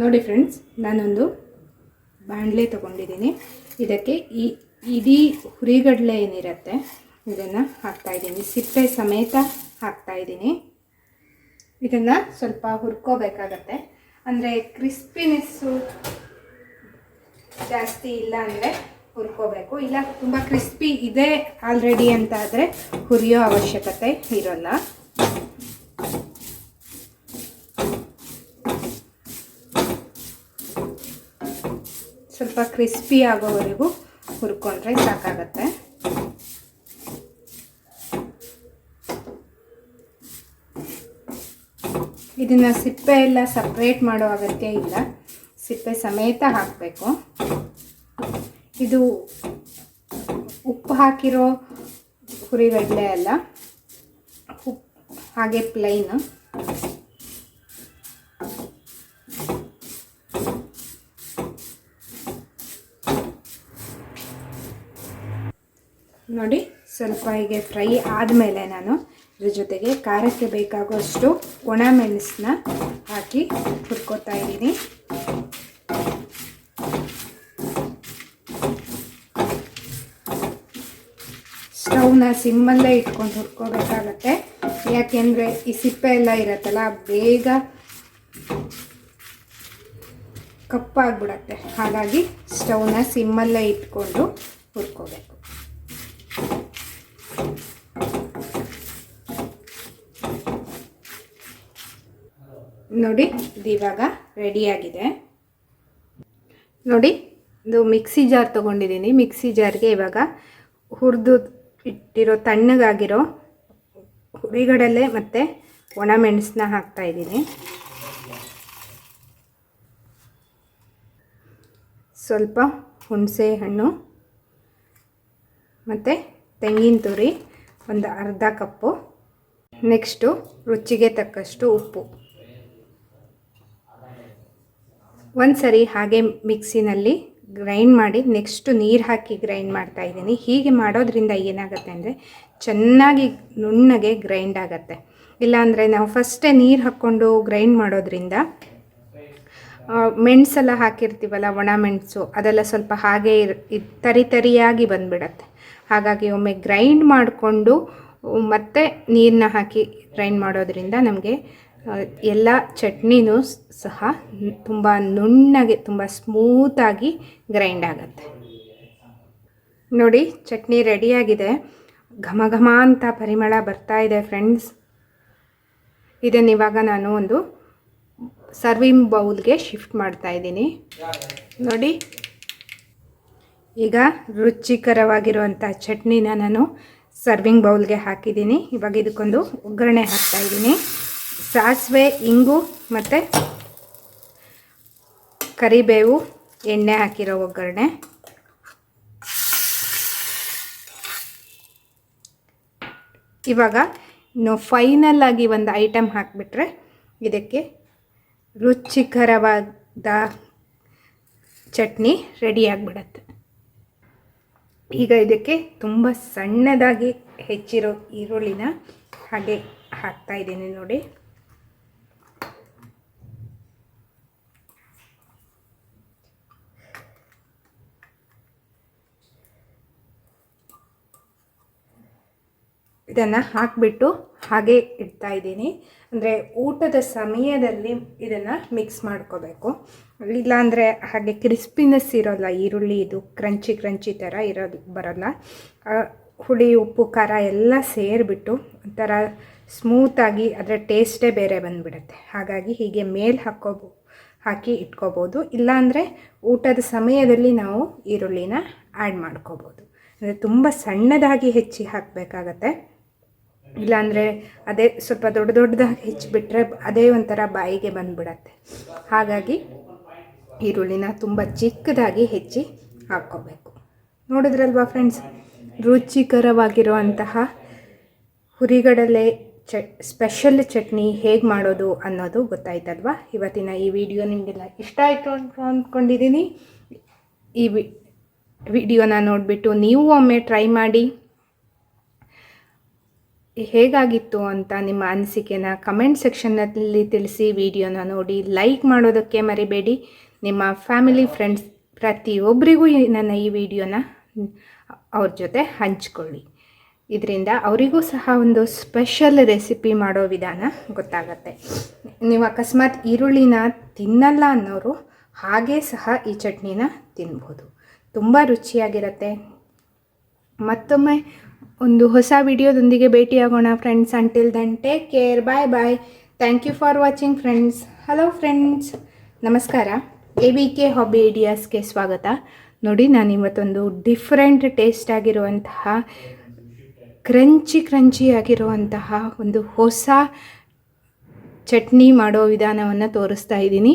ನೋಡಿ ಫ್ರೆಂಡ್ಸ್, ನಾನೊಂದು ಬಾಣಲೆ ತಗೊಂಡಿದ್ದೀನಿ. ಇದಕ್ಕೆ ಈ ಇಡೀ ಹುರಿಗಡಲೆ ಏನಿರುತ್ತೆ, ಇದನ್ನು ಹಾಕ್ತಾಯಿದ್ದೀನಿ ಸಿಪ್ಪೆ ಸಮೇತ ಹಾಕ್ತಾಯಿದ್ದೀನಿ ಇದನ್ನು ಸ್ವಲ್ಪ ಹುರ್ಕೋಬೇಕಾಗತ್ತೆ. ಅಂದರೆ ಕ್ರಿಸ್ಪಿನೆಸ್ಸು ಜಾಸ್ತಿ ಇಲ್ಲ ಅಂದರೆ ಹುರ್ಕೋಬೇಕು. ಇಲ್ಲ, ತುಂಬ ಕ್ರಿಸ್ಪಿ ಇದೆ ಆಲ್ರೆಡಿ ಅಂತ ಆದರೆ ಹುರಿಯೋ ಅವಶ್ಯಕತೆ ಇರೋಲ್ಲ. ಸ್ವಲ್ಪ ಕ್ರಿಸ್ಪಿ ಆಗೋವರೆಗೂ ಹುರ್ಕೊಂಡ್ರೆ ಸಾಕಾಗತ್ತೆ. ಇದನ್ನು ಸಿಪ್ಪೆ ಎಲ್ಲ ಸಪ್ರೇಟ್ ಮಾಡೋ ಅಗತ್ಯ ಇಲ್ಲ. ಸಿಪ್ಪೆ ಸಮೇತ ಹಾಕಬೇಕು. ಇದು ಉಪ್ಪು ಹಾಕಿರೋ ಹುರಿಗಡಲೆ ಅಲ್ಲ. ಉಪ್ಪು ಹಾಗೆ ಪ್ಲೈನ್ ಸ್ವಲ್ಪ ಹೀಗೆ ಫ್ರೈ ಆದಮೇಲೆ ನಾನು ಇದ್ರ ಜೊತೆಗೆ ಖಾರಕ್ಕೆ ಬೇಕಾಗುವಷ್ಟು ಒಣ ಮೆಣಸನ್ನ ಹಾಕಿ ಹುರ್ಕೋತಾ ಇದ್ದೀನಿ. ಸ್ಟವ್ನ ಸಿಮ್ಮಲ್ಲೇ ಇಟ್ಕೊಂಡು ಹುರ್ಕೋಬೇಕಾಗತ್ತೆ. ಯಾಕೆಂದರೆ ಈ ಸಿಪ್ಪೆ ಎಲ್ಲ ಇರತ್ತಲ್ಲ, ಬೇಗ ಕಪ್ಪಾಗ್ಬಿಡತ್ತೆ. ಹಾಗಾಗಿ ಸ್ಟವ್ನ ಸಿಮ್ಮಲ್ಲೇ ಇಟ್ಕೊಂಡು ಹುರ್ಕೋಬೇಕು. ನೋಡಿ, ಇದು ಇವಾಗ ರೆಡಿಯಾಗಿದೆ ನೋಡಿ ಒಂದು ಮಿಕ್ಸಿ ಜಾರ್ ತೊಗೊಂಡಿದ್ದೀನಿ. ಮಿಕ್ಸಿ ಜಾರ್ಗೆ ಇವಾಗ ಹುರಿದು ಇಟ್ಟಿರೋ ತಣ್ಣಗಾಗಿರೋ ಹುರಿಗಡಲೆ ಮತ್ತು ಒಣ ಮೆಣಸನ್ನ ಹಾಕ್ತಾಯಿದ್ದೀನಿ ಸ್ವಲ್ಪ ಹುಣಸೆ ಹಣ್ಣು ಮತ್ತು ತೆಂಗಿನ ತುರಿ, ಒಂದು ಅರ್ಧ ಕಪ್ಪು. ನೆಕ್ಸ್ಟು ರುಚಿಗೆ ತಕ್ಕಷ್ಟು ಉಪ್ಪು. ಒಂದು ಸರಿ ಹಾಗೆ ಮಿಕ್ಸಿನಲ್ಲಿ ಗ್ರೈಂಡ್ ಮಾಡಿ ನೆಕ್ಸ್ಟು ನೀರು ಹಾಕಿ ಗ್ರೈಂಡ್ ಮಾಡ್ತಾ ಇದ್ದೀನಿ. ಹೀಗೆ ಮಾಡೋದ್ರಿಂದ ಏನಾಗುತ್ತೆ ಅಂದರೆ ಚೆನ್ನಾಗಿ ನುಣ್ಣಗೆ ಗ್ರೈಂಡ್ ಆಗುತ್ತೆ. ಇಲ್ಲಾಂದರೆ ನಾವು ಫಸ್ಟೇ ನೀರು ಹಾಕ್ಕೊಂಡು ಗ್ರೈಂಡ್ ಮಾಡೋದ್ರಿಂದ ಮೆಣಸೆಲ್ಲ ಹಾಕಿರ್ತೀವಲ್ಲ, ಒಣ ಮೆಣಸು, ಅದೆಲ್ಲ ಸ್ವಲ್ಪ ಹಾಗೆ ಇರ್ ತರಿ ತರಿಯಾಗಿ ಬಂದುಬಿಡತ್ತೆ. ಹಾಗಾಗಿ ಒಮ್ಮೆ ಗ್ರೈಂಡ್ ಮಾಡಿಕೊಂಡು, ಮತ್ತೆ ನೀರನ್ನ ಹಾಕಿ ಗ್ರೈಂಡ್ ಮಾಡೋದ್ರಿಂದ ನಮಗೆ ಎಲ್ಲ ಚಟ್ನಿನೂ ಸಹ ತುಂಬ ನುಣ್ಣಗೆ, ತುಂಬ ಸ್ಮೂತಾಗಿ ಗ್ರೈಂಡ್ ಆಗುತ್ತೆ. ನೋಡಿ, ಚಟ್ನಿ ರೆಡಿಯಾಗಿದೆ. ಘಮ ಘಮ ಅಂತ ಪರಿಮಳ ಬರ್ತಾ ಇದೆ ಫ್ರೆಂಡ್ಸ್. ಇದನ್ನು ಇವಾಗ ನಾನು ಒಂದು ಸರ್ವಿಂಗ್ ಬೌಲ್ಗೆ ಶಿಫ್ಟ್ ಮಾಡ್ತಾ ಇದ್ದೀನಿ. ನೋಡಿ, ಈಗ ರುಚಿಕರವಾಗಿರುವಂಥ ಚಟ್ನಿನ ನಾನು ಸರ್ವಿಂಗ್ ಬೌಲ್ಗೆ ಹಾಕಿದ್ದೀನಿ. ಇವಾಗ ಇದಕ್ಕೊಂದು ಒಗ್ಗರಣೆ ಹಾಕ್ತಾ ಇದ್ದೀನಿ. ಸಾಸಿವೆ, ಇಂಗು ಮತ್ತು ಕರಿಬೇವು, ಎಣ್ಣೆ ಹಾಕಿರೋ ಒಗ್ಗರಣೆ. ಇವಾಗ ಇನ್ನು ಫೈನಲ್ ಆಗಿ ಒಂದು ಐಟಮ್ ಹಾಕಿಬಿಟ್ರೆ ಇದಕ್ಕೆ ರುಚಿಕರವಾದ ಚಟ್ನಿ ರೆಡಿ ಆಗಿಬಿಡತ್ತೆ. ಈಗ ಇದಕ್ಕೆ ತುಂಬ ಸಣ್ಣದಾಗಿ ಹೆಚ್ಚಿರೋ ಈರುಳ್ಳಿನ ಹಾಗೆ ಹಾಕ್ತಾ ಇದ್ದೀನಿ ನೋಡಿ. ಇದನ್ನು ಹಾಕಿಬಿಟ್ಟು ಹಾಗೆ ಇಡ್ತಾ ಇದ್ದೀನಿ. ಅಂದರೆ ಊಟದ ಸಮಯದಲ್ಲಿ ಇದನ್ನು ಮಿಕ್ಸ್ ಮಾಡ್ಕೋಬೇಕು. ಇಲ್ಲಾಂದರೆ ಹಾಗೆ ಕ್ರಿಸ್ಪಿನೆಸ್ ಇರೋಲ್ಲ, ಈರುಳ್ಳಿ ಇದು ಕ್ರಂಚಿ ಕ್ರಂಚಿ ಥರ ಇರೋದು ಬರೋಲ್ಲ. ಹುಳಿ, ಉಪ್ಪು, ಖಾರ ಎಲ್ಲ ಸೇರಿಬಿಟ್ಟು ಒಂಥರ ಸ್ಮೂತಾಗಿ ಅದರ ಟೇಸ್ಟೇ ಬೇರೆ ಬಂದುಬಿಡುತ್ತೆ. ಹಾಗಾಗಿ ಹೀಗೆ ಮೇಲೆ ಹಾಕ್ಕೋಬೋ ಹಾಕಿ ಇಟ್ಕೋಬೋದು. ಇಲ್ಲಾಂದರೆ ಊಟದ ಸಮಯದಲ್ಲಿ ನಾವು ಈರುಳ್ಳಿನ ಆ್ಯಡ್ ಮಾಡ್ಕೋಬೋದು. ಅಂದರೆ ತುಂಬ ಸಣ್ಣದಾಗಿ ಹೆಚ್ಚಿ ಹಾಕಬೇಕಾಗತ್ತೆ. ಇಲ್ಲಾಂದರೆ ಅದೇ ಸ್ವಲ್ಪ ದೊಡ್ಡ ದೊಡ್ಡದಾಗಿ ಹೆಚ್ಚಿಬಿಟ್ರೆ ಅದೇ ಒಂಥರ ಬಾಯಿಗೆ ಬಂದುಬಿಡತ್ತೆ. ಹಾಗಾಗಿ ಈರುಳ್ಳಿನ ತುಂಬ ಚಿಕ್ಕದಾಗಿ ಹೆಚ್ಚಿ ಹಾಕ್ಕೋಬೇಕು. ನೋಡಿದ್ರಲ್ವಾ ಫ್ರೆಂಡ್ಸ್? ರುಚಿಕರವಾಗಿರುವಂತಹ ಹುರಿಗಡಲೆ ಚ, ಸ್ಪೆಷಲ್ ಚಟ್ನಿ ಹೇಗೆ ಮಾಡೋದು ಅನ್ನೋದು ಗೊತ್ತಾಯ್ತಲ್ವಾ? ಇವತ್ತಿನ ಈ ವಿಡಿಯೋ ನಿಮಗೆಲ್ಲ ಇಷ್ಟ ಆಯಿತು ಅಂತ ಅಂದ್ಕೊಂಡಿದ್ದೀನಿ. ಈ ವಿಡಿಯೋನ ನೋಡಿಬಿಟ್ಟು ನೀವು ಒಮ್ಮೆ ಟ್ರೈ ಮಾಡಿ. ಹೇಗಾಗಿತ್ತು ಅಂತ ನಿಮ್ಮ ಅನಿಸಿಕೆನ ಕಮೆಂಟ್ ಸೆಕ್ಷನ್ನಲ್ಲಿ ತಿಳಿಸಿ ವಿಡಿಯೋನ ನೋಡಿ ಲೈಕ್ ಮಾಡೋದಕ್ಕೆ ಮರಿಬೇಡಿ. ನಿಮ್ಮ ಫ್ಯಾಮಿಲಿ ಫ್ರೆಂಡ್ಸ್ ಪ್ರತಿಯೊಬ್ಬರಿಗೂ ನನ್ನ ಈ ವಿಡಿಯೋನ ಅವ್ರ ಜೊತೆ ಹಂಚ್ಕೊಳ್ಳಿ. ಇದರಿಂದ ಅವರಿಗೂ ಸಹ ಒಂದು ಸ್ಪೆಷಲ್ ರೆಸಿಪಿ ಮಾಡೋ ವಿಧಾನ ಗೊತ್ತಾಗತ್ತೆ. ನೀವು ಅಕಸ್ಮಾತ್ ಈರುಳ್ಳಿನ ತಿನ್ನಲ್ಲ ಅನ್ನೋರು ಹಾಗೇ ಸಹ ಈ ಚಟ್ನಿನ ತಿನ್ಬೋದು. ತುಂಬ ರುಚಿಯಾಗಿರುತ್ತೆ. ಮತ್ತೊಮ್ಮೆ ಒಂದು ಹೊಸ ವಿಡಿಯೋದೊಂದಿಗೆ ಭೇಟಿಯಾಗೋಣ friends until then take care bye bye thank you for watching friends hello friends ನಮಸ್ಕಾರ. ಎ ವಿ ಕೆ ಹಾಬಿ ಐಡಿಯಾಸ್ಗೆ ಸ್ವಾಗತ. ನೋಡಿ, ನಾನು ಇವತ್ತೊಂದು ಡಿಫ್ರೆಂಟ್ ಟೇಸ್ಟ್ ಆಗಿರುವಂತಹ ಕ್ರಂಚಿ ಕ್ರಂಚಿ ಆಗಿರುವಂತಹ ಒಂದು ಹೊಸ ಚಟ್ನಿ ಮಾಡೋ ವಿಧಾನವನ್ನು ತೋರಿಸ್ತಾ ಇದ್ದೀನಿ.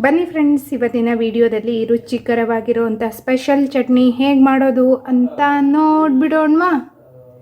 ಬನ್ನಿ ಫ್ರೆಂಡ್ಸ್ ಇವತ್ತಿನ ವಿಡಿಯೋದಲ್ಲಿ ರುಚಿಕರವಾಗಿರುವಂಥ ಸ್ಪೆಷಲ್ ಚಟ್ನಿ ಹೇಗೆ ಮಾಡೋದು ಅಂತ ನೋಡ್ಬಿಡೋಣವಾ?